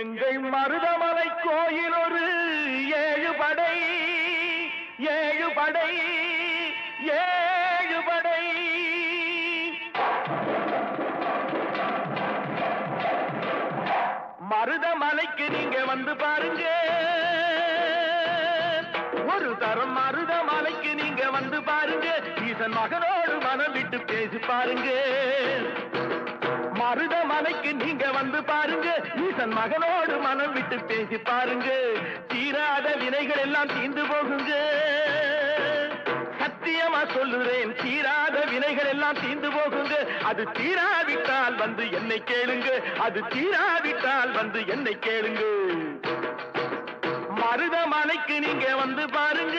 எங்கள் மருதமலை கோயில் ஒரு ஏழு படை ஏழு படை ஏழு படை. மருதமலைக்கு நீங்க வந்து பாருங்க. ஒரு தரம் மருதமலைக்கு நீங்க வந்து பாருங்க. ஈசன் மகனோடு மனம் விட்டு பேசி பாருங்க. மருதமலைக்கு நீங்க வந்து பாருங்க. ஈசன் மகனோடு மனம் விட்டு பேசி பாருங்க. தீராத வினைகள் எல்லாம் தீந்து போகுங்க. சத்தியமா சொல்லுறேன் தீராத வினைகள் எல்லாம் தீந்து போகுங்க. அது தீராவிட்டால் வந்து என்னை கேளுங்க. அது தீராவிட்டால் வந்து என்னை கேளுங்க. மருதமலைக்கு நீங்க வந்து பாருங்க.